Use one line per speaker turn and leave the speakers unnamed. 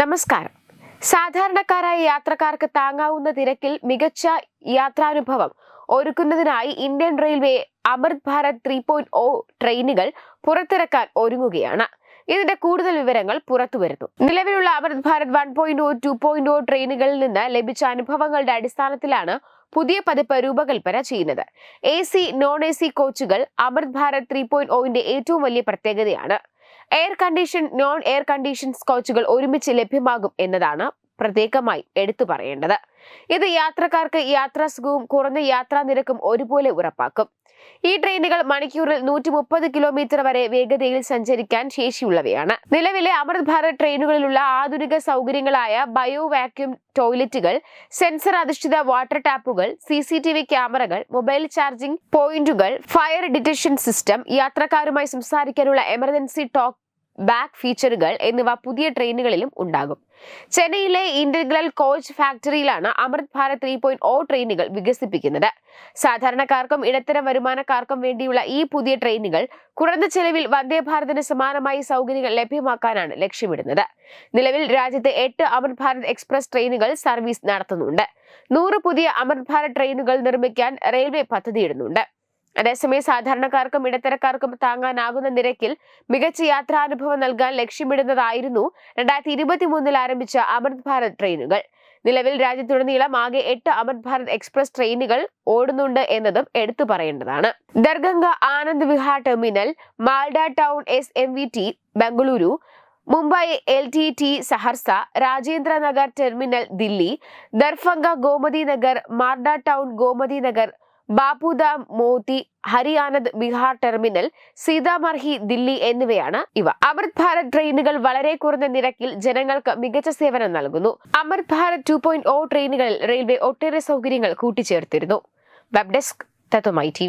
നമസ്കാരം. സാധാരണക്കാരായ യാത്രക്കാർക്ക് താങ്ങാവുന്ന തിരക്കിൽ മികച്ച യാത്രാനുഭവം ഒരുക്കുന്നതിനായി Indian railway Amrit Bharat three point O ട്രെയിനുകൾ പുറത്തിറക്കാൻ ഒരുങ്ങുകയാണ്. ഇതിന്റെ കൂടുതൽ വിവരങ്ങൾ പുറത്തുവരുന്നു നിലവിലുള്ള Amrit Bharat one point O two point O ട്രെയിനുകളിൽ നിന്ന് ലഭിച്ച അനുഭവങ്ങളുടെ അടിസ്ഥാനത്തിലാണ് പുതിയ പതിപ്പ് രൂപകൽപ്പന ചെയ്യുന്നത്. A C non A C കോച്ചുകൾ അമൃത് ഭാരത് ത്രീ പോയിന്റ് ഒന്റെ ഏറ്റവും വലിയ പ്രത്യേകതയാണ്. Air condition non air condition കോച്ചുകൾ ഒരുമിച്ച് ലഭ്യമാകും എന്നതാണ് പ്രത്യേകമായി എടുത്തു പറയേണ്ടത്. ഇത് യാത്രക്കാർക്ക് യാത്രാസുഖവും കുറഞ്ഞ യാത്രാ നിരക്കും ഒരുപോലെ ഉറപ്പാക്കും. ഈ ട്രെയിനുകൾ മണിക്കൂറിൽ നൂറ്റി മുപ്പത് കിലോമീറ്റർ വരെ വേഗതയിൽ സഞ്ചരിക്കാൻ ശേഷിയുള്ളവയാണ്. നിലവിലെ അമൃത് ഭാരത് ട്രെയിനുകളിലുള്ള ആധുനിക സൗകര്യങ്ങളായ ബയോ വാക്യൂം ടോയ്ലറ്റുകൾ സെൻസർ അധിഷ്ഠിത വാട്ടർ ടാപ്പുകൾ സി സി ടി വി ക്യാമറകൾ മൊബൈൽ ചാർജിംഗ് പോയിന്റുകൾ ഫയർ ഡിറ്റക്ഷൻ സിസ്റ്റം യാത്രക്കാരുമായി സംസാരിക്കാനുള്ള എമർജൻസി ടോക്ക് ബാക്ക് ഫീച്ചറുകൾ എന്നിവ പുതിയ ട്രെയിനുകളിലും ഉണ്ടാകും. ചെന്നൈയിലെ integral coach ഫാക്ടറിയിലാണ് Amrit Bharat three point O ട്രെയിനുകൾ വികസിപ്പിക്കുന്നത്. സാധാരണക്കാർക്കും ഇടത്തരം വരുമാനക്കാർക്കും വേണ്ടിയുള്ള ഈ പുതിയ ട്രെയിനുകൾ കുറഞ്ഞ ചെലവിൽ വന്ദേ ഭാരതിന് സമാനമായി സൗകര്യങ്ങൾ ലഭ്യമാക്കാനാണ് ലക്ഷ്യമിടുന്നത്. നിലവിൽ രാജ്യത്തെ എട്ട് അമൃത് ഭാരത് എക്സ്പ്രസ് ട്രെയിനുകൾ സർവീസ് നടത്തുന്നുണ്ട്. നൂറ് പുതിയ അമൃത് ഭാരത് ട്രെയിനുകൾ നിർമ്മിക്കാൻ റെയിൽവേ പദ്ധതിയിടുന്നുണ്ട്. അതേസമയം സാധാരണക്കാർക്കും ഇടത്തരക്കാർക്കും താങ്ങാനാകുന്ന നിരക്കിൽ മികച്ച യാത്രാനുഭവം നൽകാൻ ലക്ഷ്യമിടുന്നതായിരുന്നു രണ്ടായിരത്തി ഇരുപത്തി മൂന്നിൽ ആരംഭിച്ച അമൃത് ഭാരത് ട്രെയിനുകൾ. നിലവിൽ രാജ്യത്തുടനീളം ആകെ എട്ട് അമൃത് ഭാരത് എക്സ്പ്രസ് ട്രെയിനുകൾ ഓടുന്നുണ്ട് എന്നതും എടുത്തു പറയേണ്ടതാണ്. Darbhanga Anand Vihar terminal Malda town S M V T Bengaluru Mumbai L T T Saharsa Rajendra Nagar terminal Delhi Darbhanga Gomti Nagar Malda town Gomti Nagar Bapudham Motihari ഹരിയാനദ് Bihar terminal Sitamarhi Delhi എന്നിവയാണ് ഇവ. അമൃത് ഭാരത് ട്രെയിനുകൾ വളരെ കുറഞ്ഞ നിരക്കിൽ ജനങ്ങൾക്ക് മികച്ച സേവനം നൽകുന്നു. Amrit Bharat two point O ട്രെയിനുകളിൽ റെയിൽവേ ഒട്ടേറെ സൗകര്യങ്ങൾ കൂട്ടിച്ചേർത്തിരുന്നു. വെബ് ഡെസ്ക് തത്വമായി ടി